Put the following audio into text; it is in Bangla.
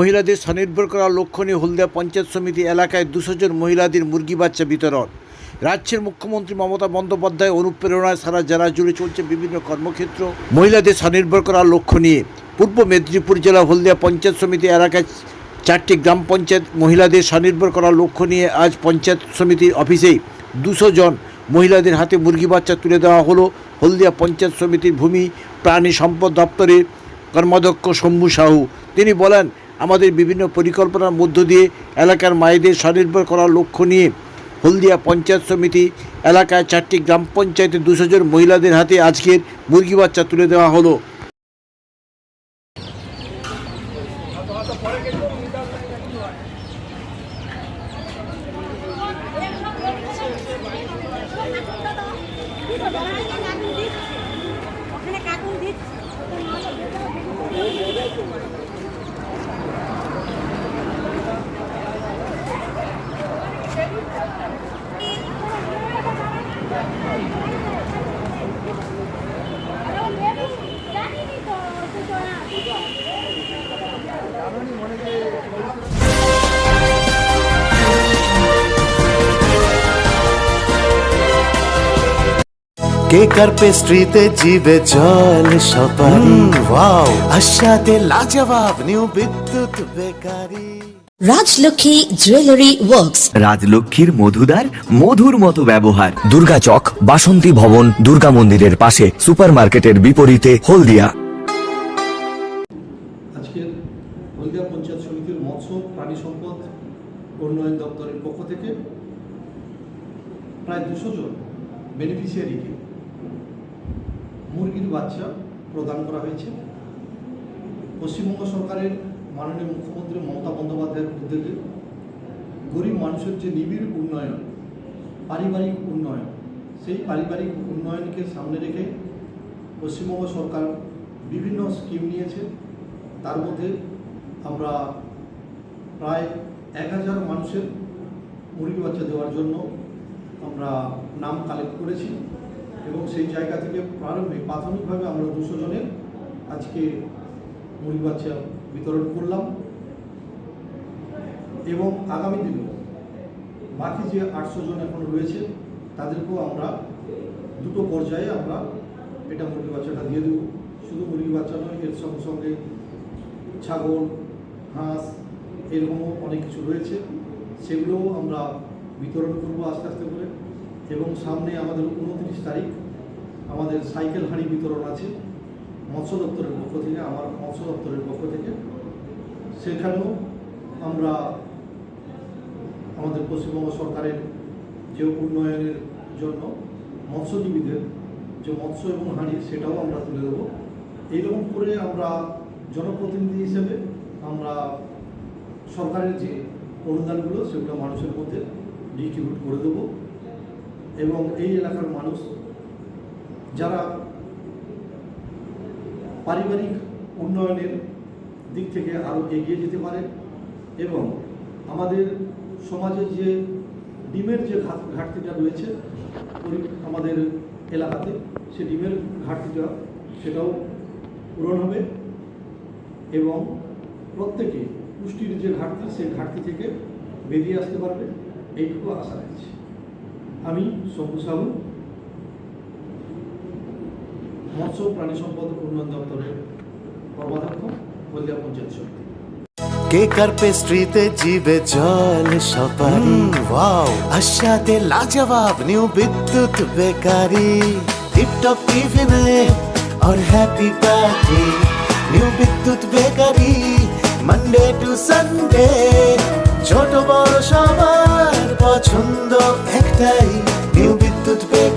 মহিলাদের স্বনির্ভর করার লক্ষ্য নিয়ে হলদিয়া পঞ্চায়েত সমিতি এলাকায় দুশো জন মহিলাদের মুরগি বাচ্চা বিতরণ। রাজ্যের মুখ্যমন্ত্রী মমতা বন্দ্যোপাধ্যায় অনুপ্রেরণায় সারা জেলা জুড়ে চলছে বিভিন্ন কর্মক্ষেত্র। মহিলাদের স্বনির্ভর করার লক্ষ্য নিয়ে পূর্ব মেদিনীপুর জেলা হলদিয়া পঞ্চায়েত সমিতি এলাকায় চারটি গ্রাম পঞ্চায়েত মহিলাদের স্বনির্ভর করার লক্ষ্য নিয়ে আজ পঞ্চায়েত সমিতির অফিসেই দুশো জন মহিলাদের হাতে মুরগি বাচ্চা তুলে দেওয়া হলো। হলদিয়া পঞ্চায়েত সমিতির ভূমি, প্রাণী সম্পদ দপ্তরের কর্মাধ্যক্ষ শম্ভু সাহু। তিনি বলেন আমাদের বিভিন্ন পরিকল্পনার মধ্য দিয়ে এলাকার মায়েদের স্বনির্ভর করার লক্ষ্য নিয়ে হলদিয়া পঞ্চায়েত সমিতি এলাকায় চারটি গ্রাম পঞ্চায়েতে দুশো জন মহিলাদের হাতে আজকের মুরগি বাচ্চা তুলে দেওয়া হলো। কেক আর পেস্ট্রিতে জিবে জল সপারি ওয়াও। আশাতে লাজবাব new Bidyut bakery. Rajlakshmi jewellery works. রাজলক্ষ্মীর মধুদার মধুর মতো ব্যবহার। দুর্গা চক বাসন্তী ভবন দুর্গা মন্দিরের পাশে সুপারমার্কেটের বিপরীতে হলদিয়া। আজকের হলদিয়া পঞ্চায়েত সমিতির মৎস্য প্রাণী সম্পদ উন্নয়ন দপ্তরের পক্ষ থেকে প্রায় দুশো জন বেনিফিশিয়ারিকে মুরগির বাচ্চা প্রদান করা হয়েছে। পশ্চিমবঙ্গ সরকারের মাননীয় মুখ্যমন্ত্রী মমতা বন্দ্যোপাধ্যায়ের উদ্যোগে গরিব মানুষের যে নিবিড় উন্নয়ন, পারিবারিক উন্নয়ন, সেই পারিবারিক উন্নয়নকে সামনে রেখে পশ্চিমবঙ্গ সরকার বিভিন্ন স্কিম নিয়েছে। তার মধ্যে আমরা প্রায় এক হাজার মানুষের মুরগি বাচ্চা দেওয়ার জন্য আমরা নাম কালেক্ট করেছি। এবং সেই জায়গা থেকে প্রারম্ভে প্রাথমিকভাবে আমরা দুশো জনের আজকে মুরগি বাচ্চা বিতরণ করলাম। এবং আগামী দিনে বাকি যে আটশো জন এখন রয়েছে, তাদেরকেও আমরা দুটো পর্যায়ে আমরা এটা মুরগি বাচ্চাটা দিয়ে দেবো। শুধু মুরগি বাচ্চা নয়, এর সঙ্গে সঙ্গে ছাগল, হাঁস, এরকমও অনেক কিছু রয়েছে। সেগুলোও আমরা বিতরণ করব আস্তে আস্তে করে। এবং সামনে আমাদের উনত্রিশ তারিখ আমাদের সাইকেল হাঁড়ি বিতরণ আছে মৎস্য দপ্তরের পক্ষ থেকে, আমার মৎস্য দপ্তরের পক্ষ থেকে। সেখানেও আমরা আমাদের পশ্চিমবঙ্গ সরকারের যে উন্নয়নের জন্য মৎস্যজীবীদের যে মৎস্য এবং হাঁড়ি, সেটাও আমরা তুলে দেবো। এইরকম করে আমরা জনপ্রতিনিধি হিসেবে আমরা সরকারের যে অনুদানগুলো, সেগুলো মানুষের মধ্যে ডিস্ট্রিবিউট করে দেবো। এবং এই এলাকার মানুষ যারা পারিবারিক উন্নয়নের দিক থেকে আরও এগিয়ে যেতে পারে এবং আমাদের সমাজে যে ডিমের যে ঘাটতিটা রয়েছে আমাদের এলাকাতে, সে ডিমের ঘাটতিটা সেটাও পূরণ হবে এবং প্রত্যেকে পুষ্টির যে ঘাটতি, সেই ঘাটতি থেকে বেরিয়ে আসতে পারবে, এইটুকু আশা রাখছি। আমি শম্ভু সাহু মৎস্য প্রাণী সম্পদ উন্নয়ন দপ্তরের কর্মাধ্যক্ষ হলদিয়া পঞ্চায়েত সমিতি কেক আর পেস্ট্রিতে জিবে জল সপারি ওয়াও আশাতে লাজবাব নিউ বিদ্যুৎ বেকারি টিপটপ টিফিনে और happy party new Bidyut bakery Monday to Sunday ছোট বড় সবার পছন্দ একটাই নিউ